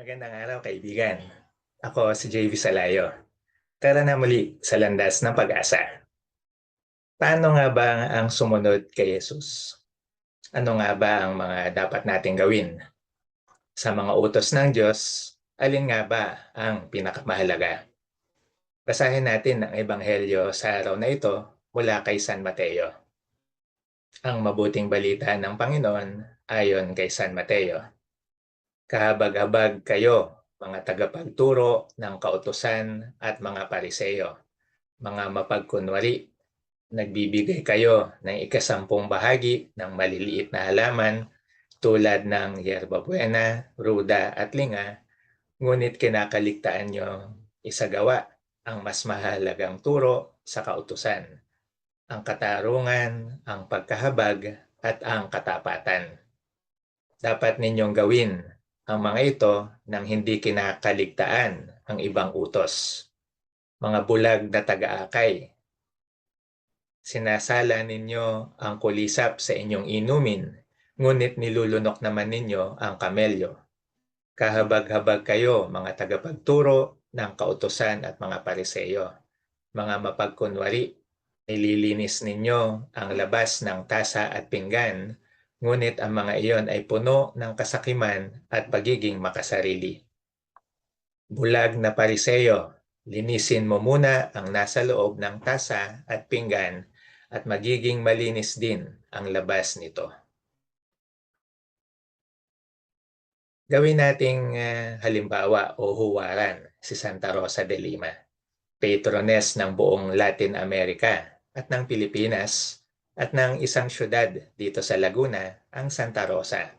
Magandang araw kaibigan. Ako si JV Salayo. Tara na muli sa landas ng pag-asa. Paano nga ba ang sumunod kay Jesus? Ano nga ba ang mga dapat nating gawin? Sa mga utos ng Diyos, alin nga ba ang pinakamahalaga? Basahin natin ang Ebanghelyo sa araw na ito mula kay San Mateo. Ang mabuting balita ng Panginoon ayon kay San Mateo. Kahabag-habag kayo, mga tagapagturo ng kautusan at mga pariseyo, mga mapagkunwari, nagbibigay kayo ng ikasampung bahagi ng maliliit na halaman tulad ng yerbabuena, ruda at linga, ngunit kinakaligtaan nyo isagawa ang mas mahalagang turo sa kautusan, ang katarungan, ang pagkahabag at ang katapatan. Dapat ninyong gawin ang mga ito nang hindi kinakaligtaan ang ibang utos. Mga bulag na taga-akay. Sinasala ninyo ang kulisap sa inyong inumin, ngunit nilulunok naman ninyo ang kamelyo. Kahabag-habag kayo, mga tagapagturo ng kautosan at mga pariseyo. Mga mapagkunwari, nililinis ninyo ang labas ng tasa at pinggan, ngunit ang mga iyon ay puno ng kasakiman at pagiging makasarili. Bulag na pariseyo, linisin mo muna ang nasa loob ng tasa at pinggan at magiging malinis din ang labas nito. Gawin nating uh, halimbawa o huwaran si Santa Rosa de Lima, patrones ng buong Latin America at ng Pilipinas at ng isang syudad dito sa Laguna, ang Santa Rosa.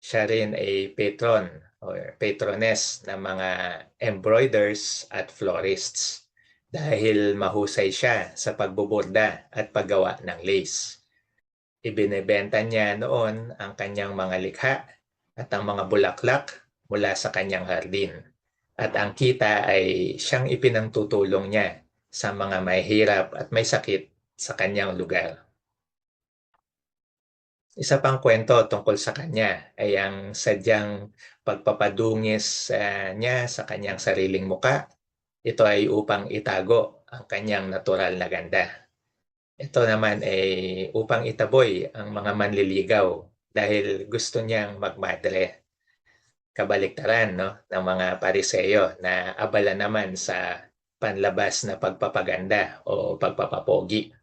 Siya rin ay patron or patrones ng mga embroiders at florists dahil mahusay siya sa pagbuborda at paggawa ng lace. Ibinebenta niya noon ang kanyang mga likha at ang mga bulaklak mula sa kanyang hardin. At ang kita ay siyang ipinangtutulong niya sa mga may hirap at may sakit sa kanyang lugar. Isa pang kwento tungkol sa kanya ay ang sadyang pagpapadungis uh, niya sa kanyang sariling muka. Ito ay upang itago ang kanyang natural na ganda. Ito naman ay upang itaboy ang mga manliligaw dahil gusto niyang magmadre. Kabaliktaran no, ng mga pariseyo na abala naman sa panlabas na pagpapaganda o pagpapapogi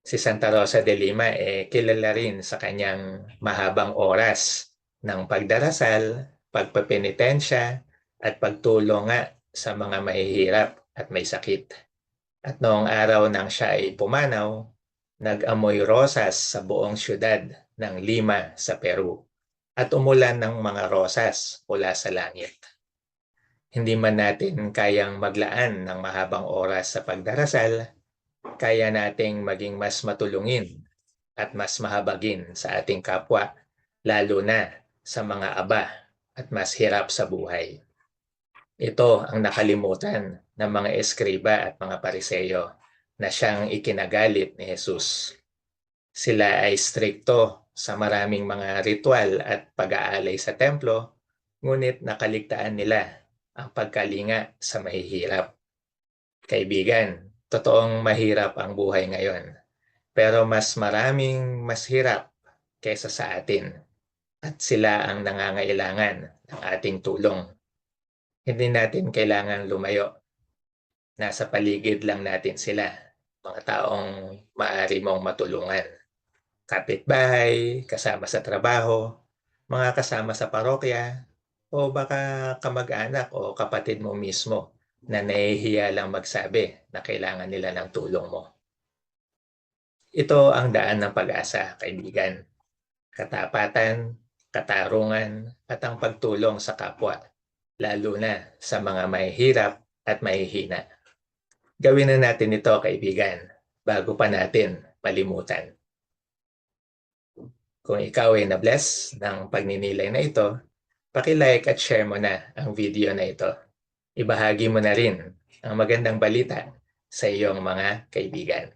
si Santa Rosa de Lima eh kilala rin sa kanyang mahabang oras ng pagdarasal, pagpapenitensya at pagtulong sa mga mahihirap at may sakit. At noong araw nang siya ay pumanaw, nag-amoy rosas sa buong syudad ng Lima sa Peru at umulan ng mga rosas mula sa langit. Hindi man natin kayang maglaan ng mahabang oras sa pagdarasal, kaya nating maging mas matulungin at mas mahabagin sa ating kapwa, lalo na sa mga aba at mas hirap sa buhay. Ito ang nakalimutan ng mga eskriba at mga pariseyo na siyang ikinagalit ni Jesus. Sila ay strikto sa maraming mga ritual at pag-aalay sa templo, ngunit nakaligtaan nila ang pagkalinga sa mahihirap. Kaibigan, totoong mahirap ang buhay ngayon. Pero mas maraming mas hirap kaysa sa atin. At sila ang nangangailangan ng ating tulong. Hindi natin kailangan lumayo. Nasa paligid lang natin sila. Mga taong maaari mong matulungan. Kapitbahay, kasama sa trabaho, mga kasama sa parokya, o baka kamag-anak o kapatid mo mismo na nahihiya lang magsabi na kailangan nila ng tulong mo. Ito ang daan ng pag-asa, kaibigan. Katapatan, katarungan, at ang pagtulong sa kapwa, lalo na sa mga mahihirap at mahihina. Gawin na natin ito, kaibigan, bago pa natin malimutan. Kung ikaw ay na-bless ng pagninilay na ito, pakilike at share mo na ang video na ito ibahagi mo na rin ang magandang balita sa iyong mga kaibigan.